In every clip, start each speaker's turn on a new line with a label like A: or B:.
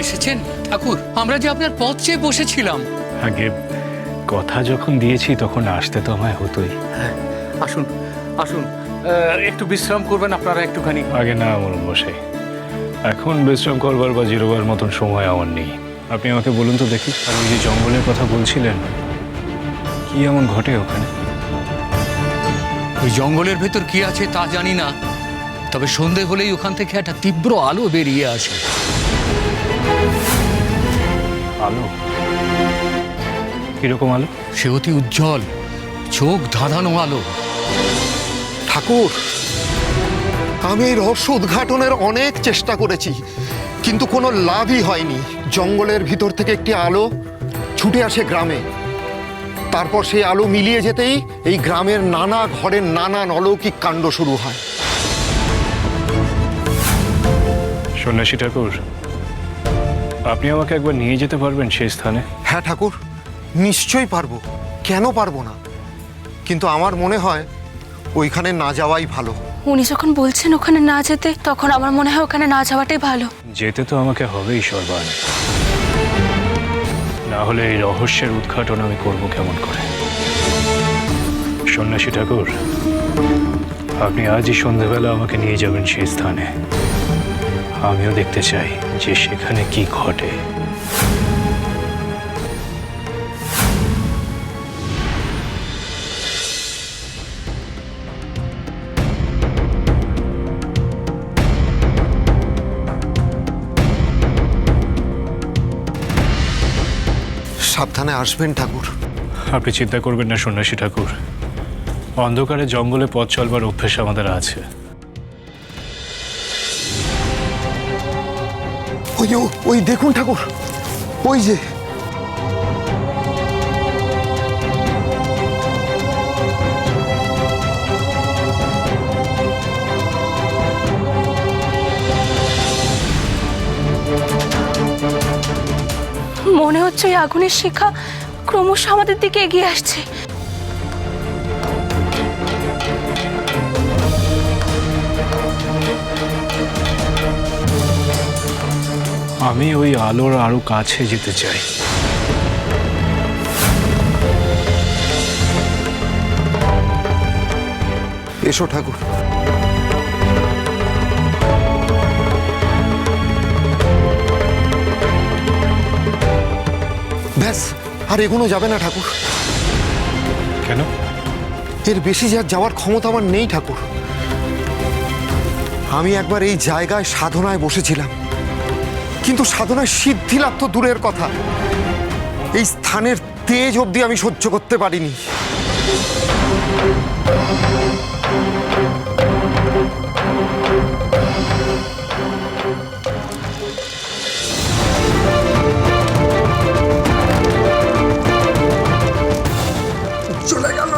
A: এসেছেন? ঠাকুর আমরা যে আপনার পথ চেয়ে বসেছিলাম।
B: আগে কথা যখন দিয়েছি তখন আসতে তো আমায় হতোই।
A: আসুন আসুন। আহ, একটু বিশ্রাম করবেন আপনারা একটুখানি।
B: আগে না আমার বসে। এখন বিশ্রাম করবার বা জিরোবার মতন সময় আমার নেই। আপনি আমাকে বলুন তো দেখি আর ওই যে জঙ্গলের কথা বলছিলেন কি এমন ঘটে ওখানে?
A: ওই জঙ্গলের ভেতর কি আছে তা জানি না। তবে সন্ধে হলেই ওখান থেকে একটা তীব্র আলো বেরিয়ে আসে।
B: আলো? কীরকম আলো?
A: সে অতি উজ্জ্বল চোখ ধাঁধানো আলো।
C: ঠাকুর আমি এই রহস্য উদ্ঘাটনের অনেক চেষ্টা করেছি কিন্তু কোনো লাভই হয়নি। জঙ্গলের ভিতর থেকে একটি আলো ছুটে আসে গ্রামে। তারপর সেই আলো মিলিয়ে যেতেই এই গ্রামের নানা ঘরের নানান অলৌকিক কাণ্ড শুরু হয়।
B: সন্ন্যাসী ঠাকুর আপনি আমাকে একবার নিয়ে যেতে পারবেন সেই স্থানে?
C: হ্যাঁ ঠাকুর। নিশ্চয়ই পারব। কেন পারব না? কিন্তু আমার মনে হয় ওইখানে না যাওয়াই ভালো।
D: উনি যখন বলছেন ওখানে না যেতে তখন আমার মনে হয় ওখানে না যাওয়াটাই ভালো।
B: যেতে তো আমাকে হবেই সর্বান। না হলে এই রহস্যের উদ্ঘাটন আমি করব কেমন করে? সন্ন্যাসী ঠাকুর আপনি আজই সন্ধেবেলা আমাকে নিয়ে যাবেন সেই স্থানে। আমিও দেখতে চাই যে সেখানে কি ঘটে।
C: সাবধানে আসবেন ঠাকুর।
B: আপনি চিন্তা করবেন না সন্ন্যাসী ঠাকুর। অন্ধকারে জঙ্গলে পথ চলবার অভ্যেস আমাদের আছে।
C: ওই ওই দেখুন ঠাকুর, ওই যে।
D: মনে হচ্ছে ওই আগুনের শিখা ক্রমশ আমাদের দিকে এগিয়ে আসছে।
B: আমি ওই আলোর আরও কাছে যেতে চাই।
C: এসো ঠাকুর। ব্যাস আর এগুলো যাবে না ঠাকুর।
B: কেন?
C: এর বেশি যা যাওয়ার ক্ষমতা আমার নেই ঠাকুর। আমি একবার এই জায়গায় সাধনায় বসেছিলাম। কিন্তু সাধনায় সিদ্ধি লাভ তো দূরের কথা এই স্থানের তেজ অবধি আমি সহ্য করতে পারিনি চলে গেল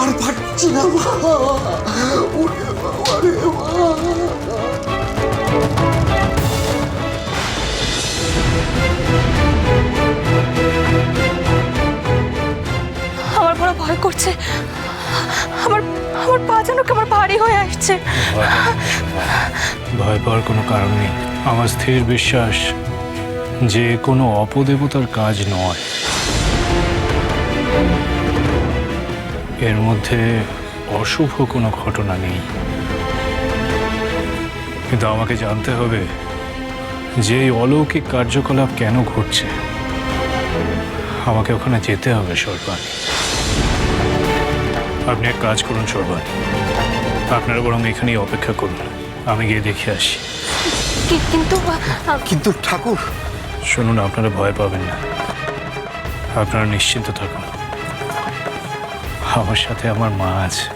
C: আর পারছি না। ওরে বাবা রে বাবা।
D: আমার বড় ভয় করছে। আমার আমার পা যেন কেমন ভারী হয়ে আসছে।
B: ভয় পাওয়ার কোনো কারণ নেই। আমার স্থির বিশ্বাস, যে কোনো অপদেবতার কাজ নয়। এর মধ্যে অশুভ কোনো ঘটনা নেই। কিন্তু আমাকে জানতে হবে যে এই অলৌকিক কার্যকলাপ কেন ঘটছে? আমাকে ওখানে যেতে হবে সর্বাণী আপনি এক কাজ করুন সর্বাণী আপনারা বরং এখানেই অপেক্ষা করুন। আমি গিয়ে দেখে আসি।
D: কিন্তু
C: কিন্তু ঠাকুর!
B: শুনুন আপনারা ভয় পাবেন না। আপনারা নিশ্চিন্ত থাকুন। আমার সাথে আমার মা আছে।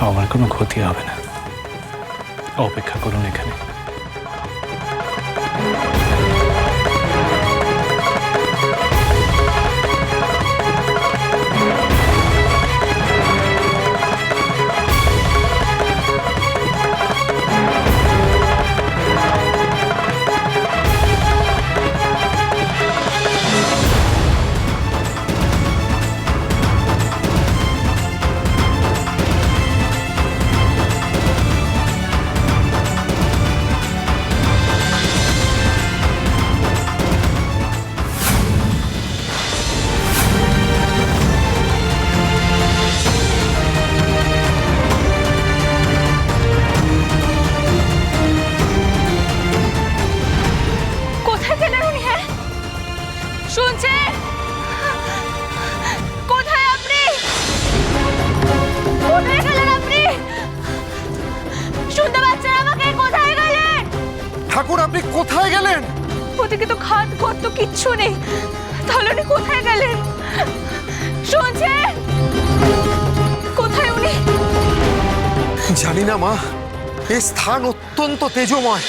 B: আমার কোনো ক্ষতি হবে না। অপেক্ষা করুন এখানে। Thank you.
D: ঘর তো কিচ্ছু নেই। তাহলে উনি কোথায় গেলেন? শুনছেন কোথায় উনি?
C: জানি না মা। এই স্থান অত্যন্ত তেজময়।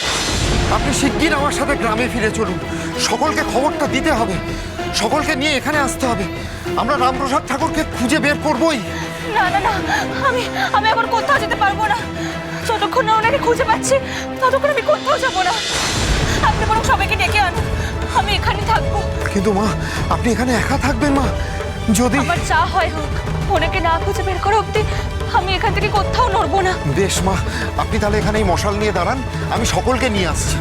C: আপনি শিগগির আমার সাথে গ্রামে ফিরে চলুন। সকলকে খবরটা দিতে হবে। সকলকে নিয়ে এখানে আসতে হবে। আমরা রামপ্রসাদ ঠাকুরকে খুঁজে বের করবই।
D: না না না। আমি আমি এখন কোথাও যেতে পারব না। যতক্ষণ না ওনাকে খুঁজে পাচ্ছি ততক্ষণ আমি কোথাও যাব না। আপনি বরং সবাইকে ডেকে আনুন। আমি এখানে থাকব।
C: কিন্তু মা আপনি এখানে একা থাকবেন মা? যদি
D: আমার যা হয় হোক ওনাকে না খুঁজে বের করা অব্দি আমি এখান থেকে কোথাও নড়বো না।
C: বেশ মা আপনি তাহলে এখানে এই মশাল নিয়ে দাঁড়ান আমি সকলকে নিয়ে আসছি।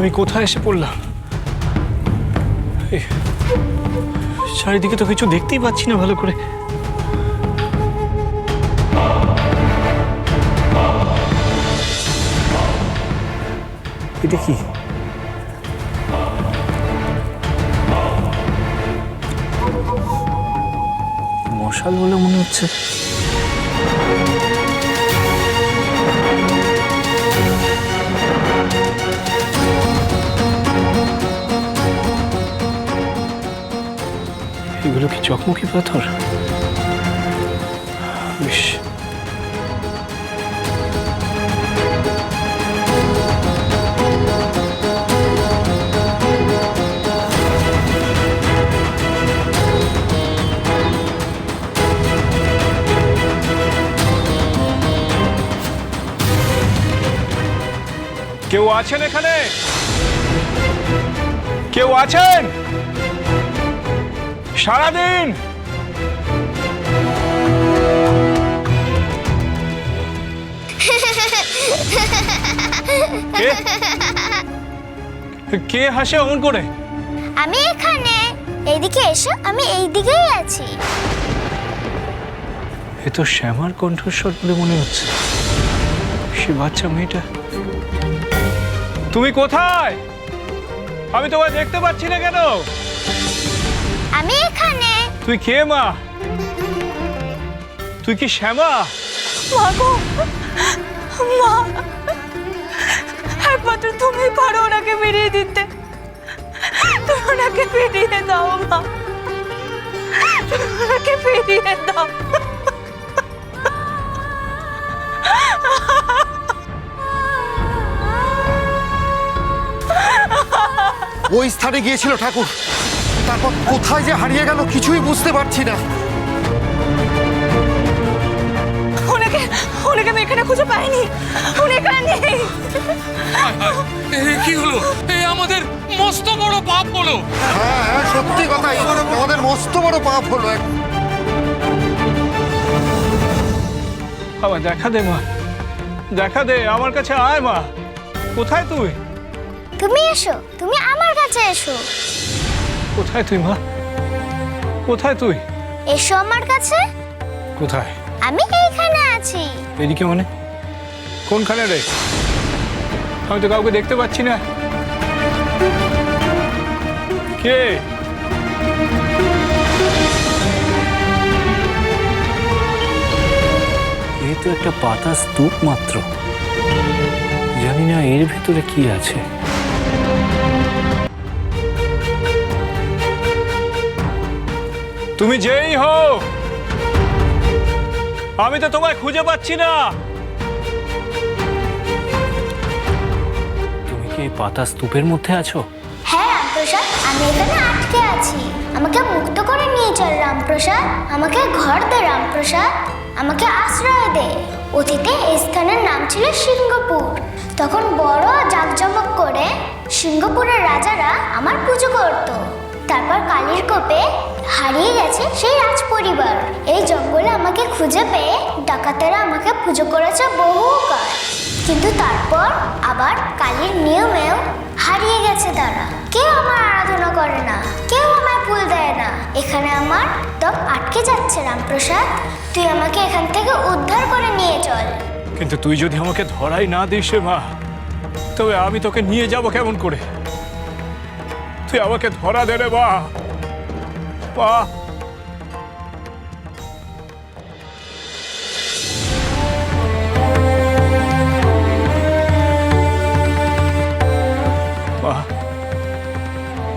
B: আমি কোথায় এসে পড়লাম? চারিদিকে তো কিছু দেখতেই পাচ্ছি না ভালো করে। এটা কি? মশাল বলে মনে হচ্ছে। চকমকি পাথর? বেশ। কেউ আছেন এখানে? কেউ আছেন? সারাদিন। কে? হাসে অমন করে?
E: আমি এখানে। এইদিকে এসো আমি এই দিকেই আছি।
B: এ তো শ্যামার কণ্ঠস্বর বলে মনে হচ্ছে। সে বাচ্চা মেয়েটা। তুমি কোথায়? আমি তোমায় দেখতে পাচ্ছি না কেন?
E: আমি এখানে।
B: তুই কে মা? তুই কি শ্যামা?
D: মা গো মা। একমাত্র তুমি পারো ওনাকে বেরিয়ে দিতে। তুমি ওনাকে বেরিয়ে দাও মা। তুমি ওনাকে বেরিয়ে দাও।
C: ওই স্থানে গিয়েছিল ঠাকুর। তারপর কোথায় যে হারিয়ে গেল কিছুই বুঝতে পারছি না।
D: ওনাকে ওনাকে আমি এখানে খুঁজে পাইনি। উনি এখানে নেই।
A: কি হলো? এ আমাদের মস্ত বড় পাপ হলো।
C: হ্যাঁ হ্যাঁ সত্যি কথাই আমাদের মস্ত বড় পাপ হলো এক
B: বাবা দেখা দে মা। দেখা দে আমার কাছে আয় মা। কোথায় তুই
E: তুমি এসো তুমি আমার কাছে এসো।
B: কোথায় তুই মা? কোথায় তুই?
E: এসো আমার কাছে।
B: কোথায়?
E: আমি এইখানে আছি।
B: এদিকে মানে? কোনখানে রে? আমি তো কাউকে দেখতে পাচ্ছি না। কে? এ তো একটা পাতা স্তূপ মাত্র। জানি না এর ভেতরে কি আছে। তুমি যেই হও আমি তো তোমায় খুঁজে পাচ্ছি না। তুমি কি পাতা স্তূপের মধ্যে আছো?
E: হ্যাঁ রামপ্রসাদ আমি এখানে আটকে আছি। আমাকে মুক্ত করে নিয়ে চল রামপ্রসাদ। আমাকে ঘর দে রামপ্রসাদ। আমাকে আশ্রয় দে। অতীতে এই স্থানের নাম ছিল সিংহপুর। তখন বড় জাঁকজমক করে সিংহপুরের রাজারা আমার পুজো করত। তারপর কালীর কোপে হারিয়ে গেছে সেই রাজ পরিবার এই জঙ্গলে আমাকে খুঁজে পেয়ে ডাকাতেরা আমাকে পুজো করেছে বহুকাল কিন্তু তারপর আবার কালীর নিয়মেও হারিয়ে গেছে তারা। কেউ আমার আরাধনা করে না, কেউ আমার ফুল দেয় না। এখানে আমার দম আটকে যাচ্ছে রামপ্রসাদ। তুই আমাকে এখান থেকে উদ্ধার করে নিয়ে চল।
B: কিন্তু তুই যদি আমাকে ধরাই না দিস মা, তবে আমি তোকে নিয়ে যাব কেমন করে? তুই আমাকে ধরা দে রে মা মা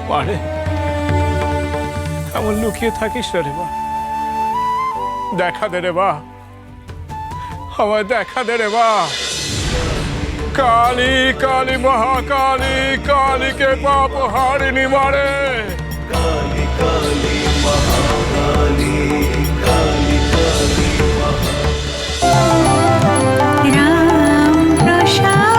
B: পারে এমন
F: লুকিয়ে থাকিস রে বা দেখা দে রে বা আমার দেখা দে রে বা काली काली महाकाली काली के पाप हारिणी मारे काली काली महाकाली काली काली राम प्रसाद।